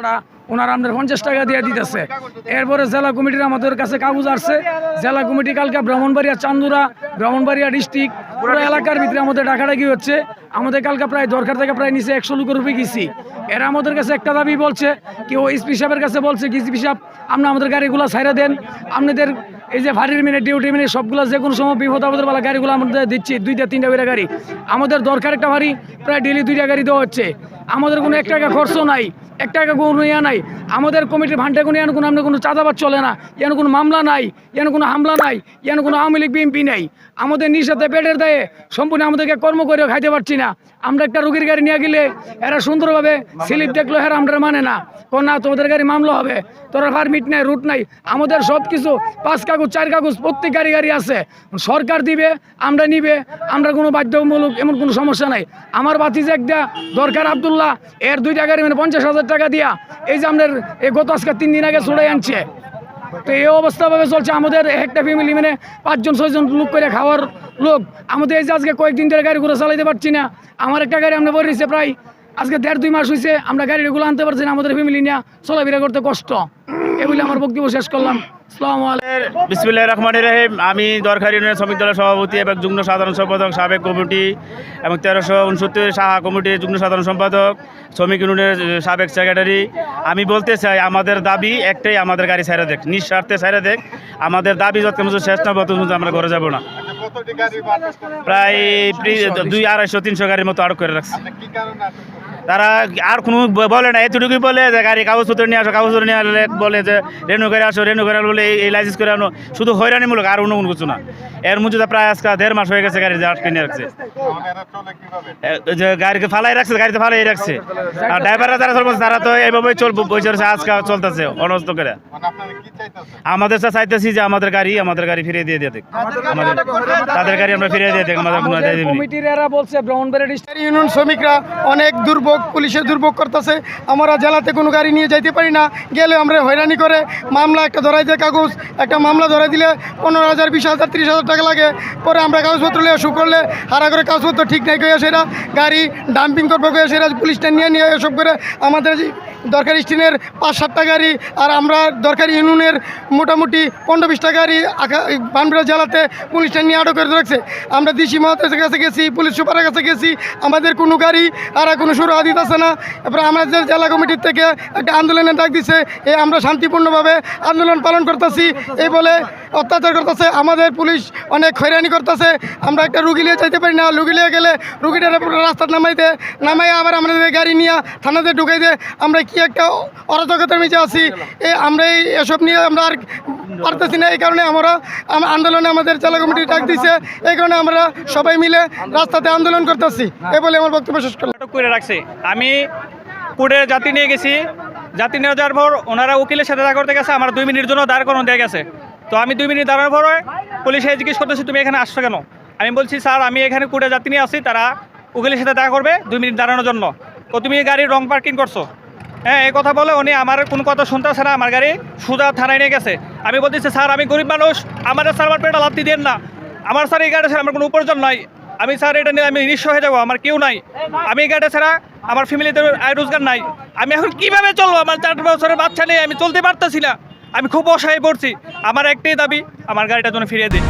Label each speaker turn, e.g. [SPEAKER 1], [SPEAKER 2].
[SPEAKER 1] ভাড়া ওনারা আমাদের পঞ্চাশ টাকা দিয়ে দিতেছে। এরপরে জেলা কমিটির আমাদের কাছে কাগজ আসছে। জেলা কমিটি কালকে ব্রাহ্মণবাড়িয়া, চান্দুরা, ব্রাহ্মণবাড়িয়া ডিস্ট্রিক্ট, পুরো এলাকার ভিতরে আমাদের ডাকাডাকি হচ্ছে। আমাদের কালকে প্রায় দরকার থেকে প্রায় নিচে একশো লোকের রুপে গেছি। এরা আমাদের কাছে একটা দাবি বলছে কি ও এসপি সাহেবের কাছে বলছে কি এসপি সাহেব, আপনি আমাদের গাড়িগুলো ছাইরা দেন। আপনাদের এই যে ভারির মিনিট ডিউটি মিনিট সবগুলো যে কোনো সময় বিপদ আপদের বেলা গাড়িগুলো আমাদের দিচ্ছি, দুইটা, তিনটা করে গাড়ি। আমাদের দরকার একটা ভারী প্রায় ডেলি দুইটা গাড়ি দেওয়া হচ্ছে। আমাদের কোনো এক টাকা খরচ নাই। এক টাকা কোনো ইয়া নাই। আমাদের কমিটির ভান্ডে কোনো ইয়ান কোনো আমাদের কোনো চাঁদাবাদ চলে না। ইয়ান কোনো মামলা নাই, ইয়ান কোনো হামলা নাই, ইয়ান কোনো আওয়ামী লীগ, বিএনপি নাই। আমাদের নিঃসাথে পেটের দায়ে সম্পূর্ণ আমাদেরকে কর্ম করে খাইতে পারছি না। আমরা একটা রুগীর গাড়ি নিয়ে গেলে এরা সুন্দরভাবে স্লিপ দেখল হ্যাঁ আমরা মানে না। কোন না, তোমাদের গাড়ি মামলা হবে। তোরা পারমিট নাই, রুট নাই। আমাদের সব কিছু পাঁচ কাগজ, চার কাগজ, প্রত্যেক গাড়ি গাড়ি আছে। সরকার দিবে, আমরা নিবে। আমরা কোনো বাধ্যমূলক এমন কোনো সমস্যা নাই। আমার বাতি যে একটা দরকার আবদুল্লাহ, এর দুইটা গাড়ি মানে পঞ্চাশ হাজার টাকা দিয়া এই যে আমাদের এই গত আজকে তিন দিন আগে ছড়াই আনছে। তো এই অবস্থাভাবে চলছে, আমাদের একটা ফ্যামিলি মানে পাঁচজন, ছয়জন লোক করে খাওয়ার লোক। আমাদের এই যে আজকে কয়েকদিন ধরে গাড়ি চালাইতে পারছি না। আমার একটা গাড়ি আমরা বলেছি প্রায় আজকে দেড় দুই মাস হয়েছে আমরা গাড়িগুলো আনতে পারছি না, আমাদের ফ্যামিলি নিয়ে চলাফেরা করতে কষ্ট। এগুলি আমার বক্তব্য শেষ করলাম।
[SPEAKER 2] বিসমিল্লাহ রহমান রহিম। আমি দরকার ইউনিয়ন শ্রমিক দলের সভাপতি এবং যুগ্ম সাধারণ সম্পাদক, সাবেক কমিটি এবং তেরোশো উনসত্তর সাহা কমিটির যুগ্ম সাধারণ সম্পাদক, শ্রমিক ইউনিয়নের সাবেক সেক্রেটারি। আমি বলতে চাই, আমাদের দাবি একটাই, আমাদের গাড়ি ছাইরা দেখ, নিঃস্বার্থে ছাইরা দেখ। আমাদের দাবি যত শেষ না তত আমরা ঘরে যাব না। প্রায় দুই আড়াইশো, তিনশো গাড়ির মতো আটক করে রাখছে। তারা আর কোনো বলে না, এতটুকুই বলে যে গাড়ি কাগজপত্র নিয়ে আসো, কাগজপত্র নিয়ে আসলে বলে যে রেনু করে আসো, রেনু করে বলে এই- লাইসেন্স করে আনো। শুধু হয়রানিমূলক, আর অন্য কোনো কিছু না। এর মধ্যে প্রায় আজকে দেড় মাস হয়ে গেছে গাড়ি আটকে নিয়ে রাখছে। যে গাড়িকে ফালাই রাখছে, গাড়িতে ফালাই রাখছে। আর ড্রাইভাররা যারা চলবে, তারা তো এইভাবেই চল বসে আজকে চলতেছে, অনস্ত করে। আমাদের স্যার চাইতেছি যে আমাদের গাড়ি আমাদের গাড়ি ফিরিয়ে দিয়ে দিয়ে দেখ আমাদের তাদের গাড়ি আমরা ফিরিয়ে দিয়ে দেখ আমাদের কোনো
[SPEAKER 1] বলছে ডিস্ট্রিক্ট
[SPEAKER 3] ইউনিয়ন শ্রমিকরা অনেক দুর্ভোগ পুলিশের দুর্ভোগ করতেছে। আমরা জেলাতে কোনো গাড়ি নিয়ে যাইতে পারি না। গেলে আমরা হয়রানি করে মামলা একটা ধরাই দেয় কাগজ, একটা মামলা ধরাই দিলে পনেরো হাজার, বিশ হাজার, ত্রিশ হাজার টাকা লাগে। পরে আমরা কাগজপত্র নিয়ে শু করলে হারা করে কাগজপত্র ঠিক নাই করে সেরা গাড়ি ডাম্পিং করব করে সেরা পুলিশটা নিয়ে নিয়ে এসব করে আমাদের দরকারি স্টিনের পাঁচ সাতটা গাড়ি আর আমরা দরকারি ইউনিয়নের মোটামুটি পনেরো বিশটা গাড়ি বানবিরা জেলাতে পুলিশটা নিয়ে আটক করে রাখছে আমরা দিশি মহাতের কাছে গেছি, পুলিশ সুপারের কাছে গেছি, আমাদের কোনো গাড়ি আর কোনো সুরা দিতেছে না। এরপরে আমাদের জেলা কমিটির থেকে একটা আন্দোলনের ডাক দিছে, এ আমরা শান্তিপূর্ণভাবে আন্দোলন পালন করতেছি। এই বলে অত্যাচার করতেছে, আমাদের পুলিশ অনেক হয়রানি করতেছে, আমরা একটা রুগী নিয়ে যাইতে পারি না, রুগী নিয়ে গেলে রুগীটার রাস্তা নামাইতে নামাই আবার আমাদের গাড়ি নিয়ে থানাতে ঢুকাই দে আমরা কি একটা অরাজকতার নিচে আছি? এই আমরা এই এসব নিয়ে আমরা আর পারতেছি না, এই কারণে আমরা আন্দোলনে আমাদের জেলা কমিটি ডাক দিছে, এই কারণে আমরা সবাই মিলে রাস্তাতে আন্দোলন করতেছি। এই বলে আমার বক্তব্য শেষ
[SPEAKER 4] করে রাখছে। আমি কোর্টে যাত্রী নিয়ে গেছি। যাত্রী নিয়ে যাওয়ার পর ওনারা উকিলের সাথে দেখা করতে গেছে, আমার দুই মিনিটের জন্য দাঁড় করানো দেওয়া গেছে। তো আমি দুই মিনিট দাঁড়ানোর পরে পুলিশে জিজ্ঞেস করতেছি, তুমি এখানে আসছো কেন? আমি বলছি, স্যার, আমি এখানে কোর্টে যাত্রী নিয়ে আসছি তারা উকিলের সাথে দেখা করবে দুই মিনিট দাঁড়ানোর জন্য। তো তুমি এই গাড়ি রং পার্কিং করছ? হ্যাঁ এই কথা বলে উনি আমার কোনো কথা শুনতেছে না, আমার গাড়ি সুদা থানায় নিয়ে গেছে। আমি বলতেছি, স্যার, আমি গরিব মানুষ আমাদের স্যার আমার পেটা লাত্তি দেন না। আমার স্যার এই গাড়ি আমার কোনো উপার্জন নাই। আমি, স্যার, এটা নিয়ে আমি নিঃস্ব হয়ে যাব, আমার কেউ নাই। আমি এই গাড়ি ছাড়া আমার ফ্যামিলিতে আয় রোজগার নাই। আমি এখন কীভাবে চলবো? আমার চার বছরের বাচ্চা নেই, আমি চলতে পারতেছি না। আমি খুব অসহায় পড়ছি। আমার একটাই দাবি আমার গাড়িটা যেন ফিরিয়ে দিই